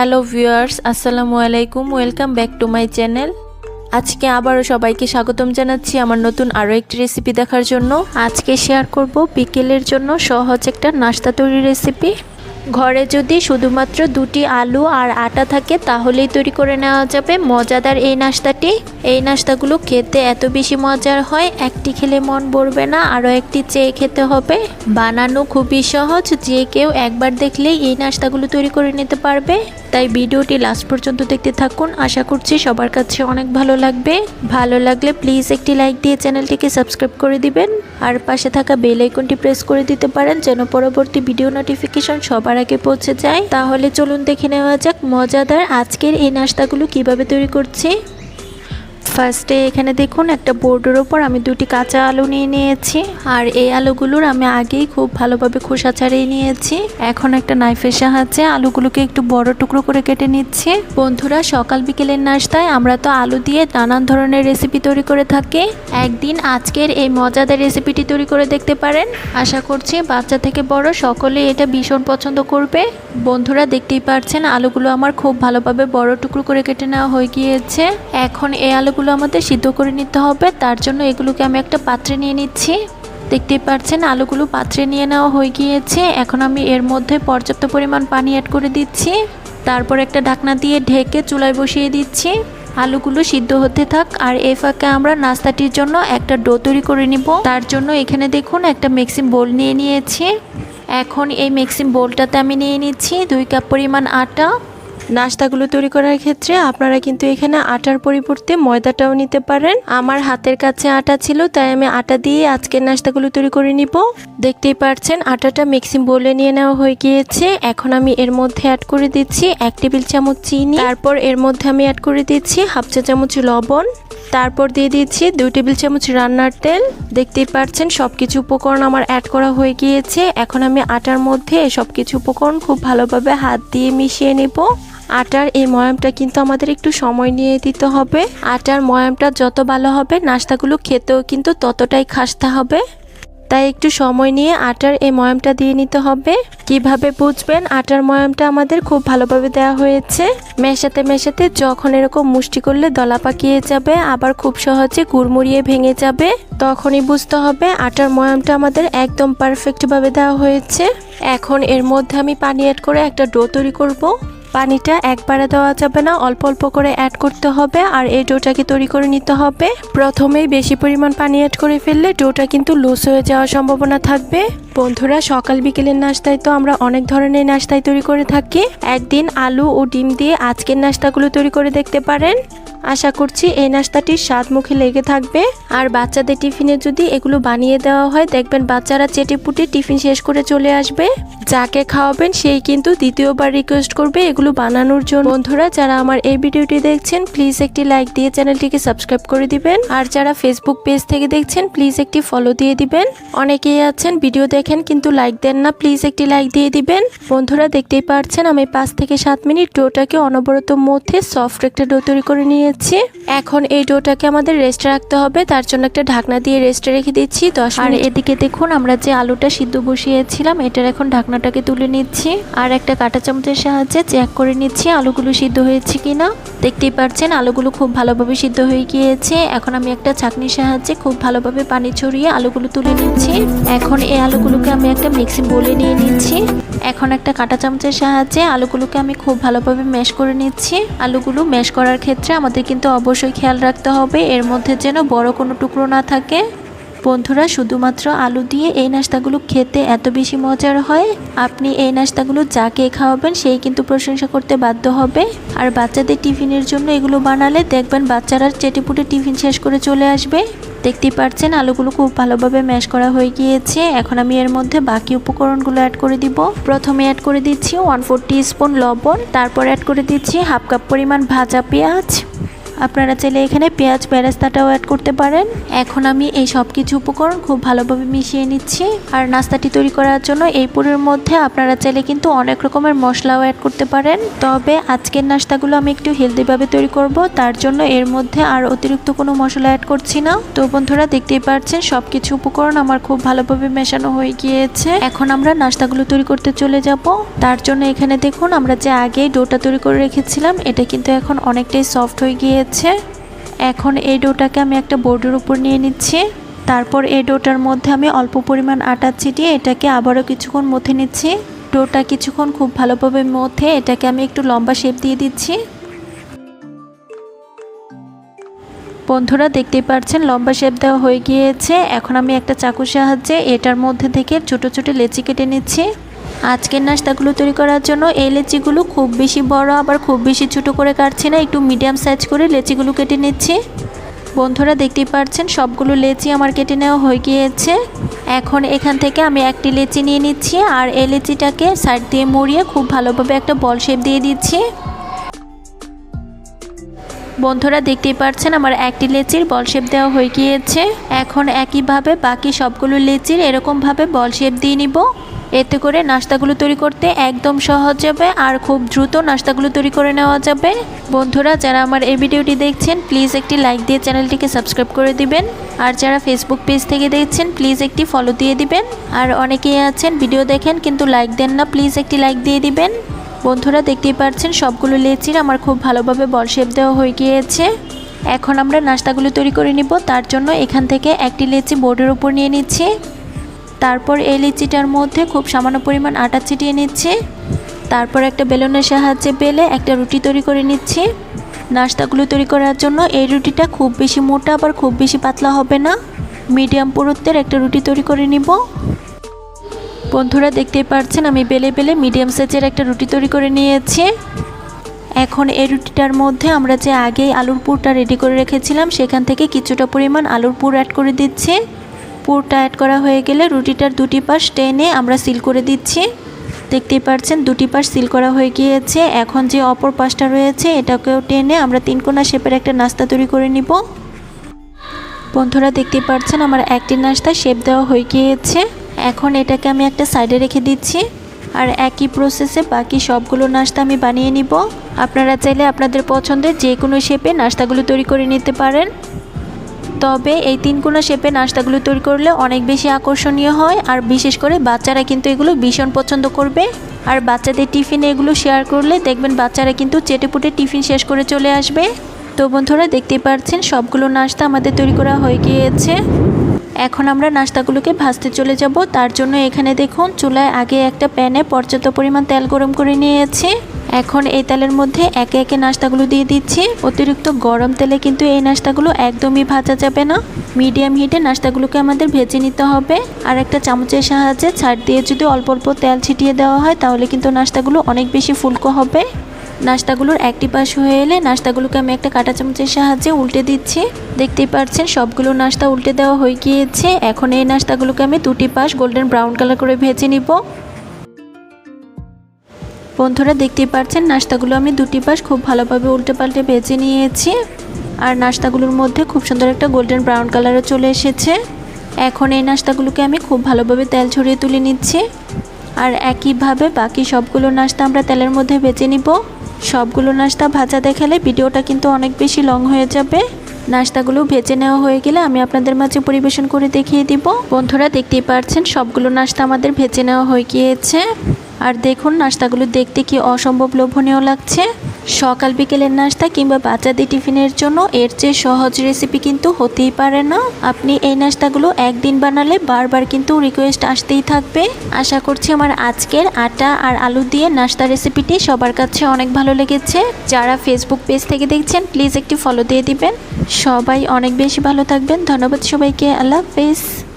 Hello viewers আসসালামু আলাইকুম welcome back to my channel আজকে আবারও সবাইকে স্বাগতম জানাচ্ছি আমার নতুন আরও একটি রেসিপি দেখার জন্য। আজকে শেয়ার করব বিকেলের জন্য সহজ একটা নাস্তা তৈরি রেসিপি ঘরে যদি শুধুমাত্র দুটি আলু আর আটা থাকে, তাহলেই তৈরি করে নেওয়া যাবে। মজাদার এই নাস্তাটি। এই নাস্তাগুলো খেতে এত বেশি মজার হয়, একটি খেলে মন ভরবে না, আরও একটি চেয়ে খেতে হবে। বানানো খুবই সহজ, যে কেউ একবার দেখলেই এই নাস্তাগুলো তৈরি করে নিতে পারবে। তাই ভিডিওটি লাস্ট পর্যন্ত দেখতে থাকুন। আশা করছি সবার কাছে অনেক ভালো লাগবে। ভালো লাগলে প্লিজ একটি লাইক দিয়ে চ্যানেলটিকে সাবস্ক্রাইব করে দিবেন। আর পাশে থাকা বেল আইকনটি প্রেস করে দিতে পারেন যেন পরবর্তী ভিডিও নোটিফিকেশন সবার আগে পৌঁছে যায়। তাহলে চলুন দেখে নেওয়া যাক মজাদার আজকের এই নাস্তাগুলো কীভাবে তৈরি করছি। ফার্স্টে এখানে দেখুন, একটা বোর্ডের ওপর আমি দুটি কাঁচা আলু নিয়ে নিয়েছি। আর এই আলুগুলোর আমি আগেই খুব ভালোভাবে খোসা ছাড়িয়ে নিয়েছি। এখন একটা নাইফের সাহায্যে আলুগুলোকে একটু বড় টুকরো করে কেটে নিচ্ছি। বন্ধুরা, সকাল বিকেলের নাস্তায় আমরা তো আলু দিয়ে নানান ধরনের রেসিপি তৈরি করে থাকি। একদিন আজকের এই মজাদার রেসিপিটি তৈরি করে দেখতে পারেন। আশা করছি বাচ্চা থেকে বড় সকলেই এটা ভীষণ পছন্দ করবে। বন্ধুরা, দেখতেই পারছেন, আলুগুলো আমার খুব ভালোভাবে বড় টুকরো করে কেটে নেওয়া হয়ে গিয়েছে। এখন এই আলুগুলো আমাদের সিদ্ধ করে নিতে হবে। তার জন্য এগুলোকে আমি একটা পাত্রে নিয়ে নিচ্ছি। দেখতেই পাচ্ছেন আলুগুলো পাত্রে নিয়ে নেওয়া হয়ে গিয়েছে। এখন আমি এর মধ্যে পর্যাপ্ত পরিমাণ পানি অ্যাড করে দিচ্ছি। তারপর একটা ঢাকনা দিয়ে ঢেকে চুলায় বসিয়ে দিচ্ছি। আলুগুলো সিদ্ধ হতে থাক, আর এ ফাঁকে আমরা নাস্তাটির জন্য একটা ডো তৈরি করে নিব। তার জন্য এখানে দেখুন, একটা মিক্সিং বোল নিয়ে নিয়েছি। এখন এই মিক্সিং বোলটাতে আমি নিয়ে নিচ্ছি দুই কাপ পরিমাণ আটা। নাস্তাগুলো তৈরি করার ক্ষেত্রে আপনারা কিন্তু এখানে আটার পরিবর্তে ময়দাটাও নিতে পারেন। আমার হাতের কাছে আটা ছিল, তাই আমি আটা দিয়ে আজকের নাস্তাগুলো তৈরি করে নিব। দেখতেই পাচ্ছেন আটাটা মিক্সিং বোলে নিয়ে নেওয়া হয়ে গিয়েছে। এখন আমি এর মধ্যে অ্যাড করে দিচ্ছি এক টেবিল চামচ চিনি। তারপর এর মধ্যে আমি অ্যাড করে দিচ্ছি হাফ চা চামচ লবণ। তারপর দিয়ে দিচ্ছি দুই টেবিল চামচ রান্নার তেল। দেখতেই পাচ্ছেন সব কিছু উপকরণ আমার অ্যাড করা হয়ে গিয়েছে। এখন আমি আটার মধ্যে সব কিছু উপকরণ খুব ভালোভাবে হাত দিয়ে মিশিয়ে নেব। আটার এই ময়ামটা কিন্তু আমাদের একটু সময় নিয়ে দিতে হবে। আটার ময়ামটা যত ভালো হবে, নাস্তাগুলো খেতেও কিন্তু ততটাই খাসতে হবে। তাই একটু সময় নিয়ে আটার এই ময়ামটা দিয়ে নিতে হবে। কীভাবে বুঝবেন? আটার ময়ামটা আমাদের খুব ভালোভাবে দেওয়া হয়েছে। মেশাতে মেশাতে যখন এরকম মুষ্টি করলে দলা পাকিয়ে যাবে, আবার খুব সহজে গুড়মুড়িয়ে ভেঙে যাবে। তখনই বুঝতে হবে আটার ময়ামটা আমাদের একদম পারফেক্টভাবে দেওয়া হয়েছে। এখন এর মধ্যে আমি পানি অ্যাড করে একটা ডো তৈরি করব। পানিটা একবারে দেওয়া যাবে না, অল্প অল্প করে অ্যাড করতে হবে আর এই ডোটাকে তৈরি করে নিতে হবে? প্রথমেই বেশি পরিমাণ পানি অ্যাড করে ফেললে ডোটা কিন্তু লুজ হয়ে যাওয়ার সম্ভাবনা থাকবে। বন্ধুরা, সকাল বিকেলের নাস্তায় তো আমরা অনেক ধরনের নাস্তায় তৈরি করে থাকি। একদিন আলু ও ডিম দিয়ে আজকের নাস্তাগুলো তৈরি করে দেখতে পারেন। আশা করছি এই নাস্তাটি স্বাদ মুখে লেগে থাকবে। আর বাচ্চাদের টিফিনে যদি এগুলো বানিয়ে দেওয়া হয়, দেখবেন বাচ্চারা চেটে পুটে টিফিন শেষ করে চলে আসবে। যাকে খাওয়াবেন, সেই কিন্তু দ্বিতীয়বার রিকোয়েস্ট করবে এগুলো বানানোর জন্য। বন্ধুরা, যারা আমার এই ভিডিওটি দেখছেন প্লিজ একটি লাইক দিয়ে চ্যানেলটিকে সাবস্ক্রাইব করে দিবেন। আর যারা ফেসবুক পেজ থেকে দেখছেন প্লিজ একটি ফলো দিয়ে দিবেন। অনেকেই আছেন ভিডিও দেখেন, কিন্তু লাইক দেন না প্লিজ একটি লাইক দিয়ে দিবেন। বন্ধুরা, দেখতেই পারছেন, আমি পাঁচ থেকে সাত মিনিট ডোটাকে অনবরত মধ্যে সফট একটা ডো তৈরি করে নিয়েছি এখন এই ডোটাকে আমাদের রেস্টে রাখতে হবে। তার জন্য একটা ঢাকনা দিয়ে রেস্টে রেখে দিচ্ছি। দশ আর এদিকে দেখুন আমরা যে আলুটা সিদ্ধ বসিয়েছিলাম এটার এখন ঢাকনাটাকে তুলে নিচ্ছি। আর একটা কাঁটা চামচের সাহায্যে চেক করে নিচ্ছি আলুগুলো সিদ্ধ হয়েছে কিনা। দেখতেই পাচ্ছেন আলুগুলো খুব ভালোভাবে সিদ্ধ হয়ে গিয়েছে। এখন আমি একটা চাকনির সাহায্যে খুব ভালোভাবে পানি ছড়িয়ে আলুগুলো তুলে নিচ্ছি। এখন এই আলুগুলোকে আমি একটা মিক্সি বলে নিয়ে নিচ্ছি। এখন একটা কাঁটা চামচের সাহায্যে আলুগুলোকে আমি খুব ভালোভাবে ম্যাশ করে নিচ্ছি। আলুগুলো ম্যাশ করার ক্ষেত্রে আমাদের কিন্তু অবশ্যই খেয়াল রাখতে হবে। এর মধ্যে যেন বড় কোনো টুকরো না থাকে। বন্ধুরা, শুধুমাত্র আলু দিয়ে এই নাস্তাগুলো খেতে এত বেশি মজার হয়। আপনি এই নাস্তাগুলো যাকে খাওয়াবেন সেই কিন্তু প্রশংসা করতে বাধ্য হবে। আর বাচ্চাদের টিফিনের জন্য এগুলো বানালে দেখবেন বাচ্চারা চেটেপুটে টিফিন শেষ করে চলে আসবে। দেখতেই পাচ্ছেন আলুগুলো খুব ভালোভাবে ম্যাশ করা হয়ে গিয়েছে। এখন আমি এর মধ্যে বাকি উপকরণগুলো অ্যাড করে দিব। প্রথমে অ্যাড করে দিচ্ছি ওয়ান ফোর স্পুন লবণ, তারপর অ্যাড করে দিচ্ছি হাফ কাপ পরিমাণ ভাজা পেঁয়াজ। আপনারা চাইলে এখানে পেঁয়াজ বেরেস্তাটাও অ্যাড করতে পারেন। এখন আমি এই সব কিছু উপকরণ খুব ভালোভাবে মিশিয়ে নিচ্ছি। আর নাস্তাটি তৈরি করার জন্য এই পুরের মধ্যে আপনারা চাইলে কিন্তু অনেক রকমের মশলাও অ্যাড করতে পারেন। তবে আজকের নাস্তাগুলো আমি একটু হেলদিভাবে তৈরি করব। তার জন্য এর মধ্যে আর অতিরিক্ত কোনো মশলা অ্যাড করছি না। তো বন্ধুরা, দেখতেই পাচ্ছেন সব কিছু উপকরণ আমার খুব ভালোভাবে মেশানো হয়ে গিয়েছে। এখন আমরা নাস্তাগুলো তৈরি করতে চলে যাব। তার জন্য এখানে দেখুন, আমরা যে আগে ডোটা তৈরি করে রেখেছিলাম, এটা কিন্তু এখন অনেকটাই সফট হয়ে গিয়েছে। এখন এই ডোটাকে আমি একটা বোর্ডের উপর নিয়ে নিচ্ছি। তারপর এই ডোটার মধ্যে আমি অল্প পরিমাণ আটা ছিটিয়ে এটাকে আবারও কিছুক্ষণ মথে নিচ্ছি। ডোটা কিছুক্ষণ খুব ভালোভাবে মথে এটাকে আমি একটু লম্বা শেপ দিয়ে দিচ্ছি। বন্ধুরা, দেখতেই পাচ্ছেন লম্বা শেপ দেওয়া হয়ে গিয়েছে। এখন আমি একটা চাকুর সাহায্যে এটার মধ্যে থেকে ছোটো ছোটো লেচি কেটে নিচ্ছি। আজকের নাস্তাগুলো তৈরি করার জন্য এই লেচিগুলো খুব বেশি বড়, আবার খুব বেশি ছোট করে কাটছি না, একটু মিডিয়াম সাইজ করে লেচিগুলো কেটে নিচ্ছি। বন্ধুরা দেখতেই পাচ্ছেন সবগুলো লেচি আমার কেটে নেওয়া হয়ে গিয়েছে। এখন এখান থেকে আমি একটি লেচি নিয়ে নিচ্ছি, আর এই লেচিটাকে সাইড দিয়ে মুড়িয়ে খুব ভালোভাবে একটা বল শেপ দিয়ে দিচ্ছি। বন্ধুরা দেখতেই পাচ্ছেন আমার একটি লেচির বল শেপ দেওয়া হয়ে গিয়েছে। এখন একইভাবে বাকি সবগুলো লেচির এরকমভাবে বল শেপ দিয়ে নিব। এতে করে নাস্তাগুলো তৈরি করতে একদম সহজ যাবে আর খুব দ্রুত নাস্তাগুলো তৈরি করে নেওয়া যাবে। বন্ধুরা, যারা আমার এই ভিডিওটি দেখছেন প্লিজ একটি লাইক দিয়ে চ্যানেলটিকে সাবস্ক্রাইব করে দিবেন। আর যারা ফেসবুক পেজ থেকে দেখছেন প্লিজ একটি ফলো দিয়ে দিবেন। আর অনেকেই আছেন ভিডিও দেখেন, কিন্তু লাইক দেন না প্লিজ একটি লাইক দিয়ে দিবেন। বন্ধুরা, দেখতেই পাচ্ছেন, সবগুলো লেচির আমার খুব ভালোভাবে বল দেওয়া হয়ে গিয়েছে। এখন আমরা নাস্তাগুলো তৈরি করে নিব। তার জন্য এখান থেকে একটি লেচি বোর্ডের উপর নিয়ে নিচ্ছি। তারপর এই লিচিটার মধ্যে খুব সামান্য পরিমাণ আটা ছিটিয়ে নিচ্ছি। তারপর একটা বেলুনের সাহায্যে বেলে একটা রুটি তৈরি করে নিচ্ছি। নাস্তাগুলো তৈরি করার জন্য এই রুটিটা খুব বেশি মোটা আবার খুব বেশি পাতলা হবে না। মিডিয়াম পুরুত্বের একটা রুটি তৈরি করে নিব। বন্ধুরা দেখতেই পাচ্ছেন আমি বেলে বেলে মিডিয়াম সাইজের একটা রুটি তৈরি করে নিয়েছি। এখন এই রুটিটার মধ্যে আমরা যে আগেই আলুর পুরটা রেডি করে রেখেছিলাম, সেখান থেকে কিছুটা পরিমাণ আলুর পুর অ্যাড করে দিচ্ছি। পুরটা অ্যাড করা হয়ে গেলে রুটিটার দুটি পাশ টেনে আমরা সিল করে দিচ্ছি। দেখতেই পাচ্ছেন দুটি পাশ সিল করা হয়ে গিয়েছে। এখন যে অপর পাশটা রয়েছে, এটাকেও টেনে আমরা তিনকোনা শেপের একটা নাস্তা তৈরি করে নিব। বন্ধুরা, দেখতেই পাচ্ছেন আমার একটি নাস্তা শেপ দেওয়া হয়ে গিয়েছে। এখন এটাকে আমি একটা সাইডে রেখে দিচ্ছি। আর একই প্রসেসে বাকি সবগুলো নাস্তা আমি বানিয়ে নিব। আপনারা চাইলে আপনাদের পছন্দের যে কোনো শেপে নাস্তাগুলো তৈরি করে নিতে পারেন। তবে এই তিন কোনা শেপে নাস্তাগুলো তৈরি করলে অনেক বেশি আকর্ষণীয় হয়, আর বিশেষ করে বাচ্চারা কিন্তু এগুলো ভীষণ পছন্দ করবে। আর বাচ্চাদের টিফিনে এগুলো শেয়ার করলে দেখবেন বাচ্চারা কিন্তু চেটেপুটে টিফিন শেষ করে চলে আসবে। তো বন্ধুরা দেখতে পাচ্ছেন, সবগুলো নাস্তা আমাদের তৈরি করা হয়ে গিয়েছে। এখন আমরা নাস্তাগুলোকে ভাজতে চলে যাব। তার জন্য এখানে দেখুন, চুলায় আগে একটা প্যানে পর্যাপ্ত পরিমাণ তেল গরম করে নিয়েছি। এখন এই তেলের মধ্যে একে একে নাস্তাগুলো দিয়ে দিচ্ছি। অতিরিক্ত গরম তেলে কিন্তু এই নাস্তাগুলো একদমই ভাজা যাবে না। মিডিয়াম হিটে নাস্তাগুলোকে আমাদের ভেজে নিতে হবে। আর একটা চামচের সাহায্যে ছাড় দিয়ে যদি অল্প অল্প তেল ছিটিয়ে দেওয়া হয়, তাহলে কিন্তু নাস্তাগুলো অনেক বেশি ফুলকো হবে। নাস্তাগুলোর একটি পাশ হয়ে এলে নাস্তাগুলোকে আমি একটা কাঁটা চামচের সাহায্যে উল্টে দিচ্ছি। দেখতেই পাচ্ছেন সবগুলো নাস্তা উল্টে দেওয়া হয়ে গিয়েছে। এখন এই নাস্তাগুলোকে আমি দুটি পাশ গোল্ডেন ব্রাউন কালার করে ভেজে নিব। বন্ধুরা, দেখতেই পাচ্ছেন নাস্তাগুলো আমি দুটি পাশ খুব ভালোভাবে উল্টে পাল্টে ভেজে নিয়েছি। আর নাস্তাগুলোর মধ্যে খুব সুন্দর একটা গোল্ডেন ব্রাউন কালারও চলে এসেছে। এখন এই নাস্তাগুলোকে আমি খুব ভালোভাবে তেল ছড়িয়ে তুলে নিচ্ছি। আর একইভাবে বাকি সবগুলো নাস্তা আমরা তেলের মধ্যে ভেজে নিব। সবগুলো নাস্তা ভাজা দেখালে ভিডিওটা কিন্তু অনেক বেশি লং হয়ে যাবে। নাস্তাগুলো ভেজে নেওয়া হয়ে গেলে আমি আপনাদের মাঝে পরিবেশন করে দেখিয়ে দিব। বন্ধুরা দেখতেই পাচ্ছেন সবগুলো নাস্তা আমাদের ভেজে নেওয়া হয়ে গিয়েছে। আর দেখুন, নাস্তাগুলো দেখতে কি অসম্ভব লোভনীয় লাগছে। সকাল বিকেলের নাস্তা কিংবা বাচ্চাদের টিফিনের জন্য এর চেয়ে সহজ রেসিপি কিন্তু হতেই পারে না। আপনি এই নাস্তাগুলো একদিন বানালে বারবার কিন্তু রিকোয়েস্ট আসতেই থাকবে। আশা করছি আমার আজকের আটা আর আলু দিয়ে নাস্তা রেসিপিটি সবার কাছে অনেক ভালো লেগেছে। যারা ফেসবুক পেজ থেকে দেখছেন প্লিজ একটি ফলো দিয়ে দিবেন। সবাই অনেক বেশি ভালো থাকবেন। ধন্যবাদ সবাইকে। আল্লাহ হাফেজ।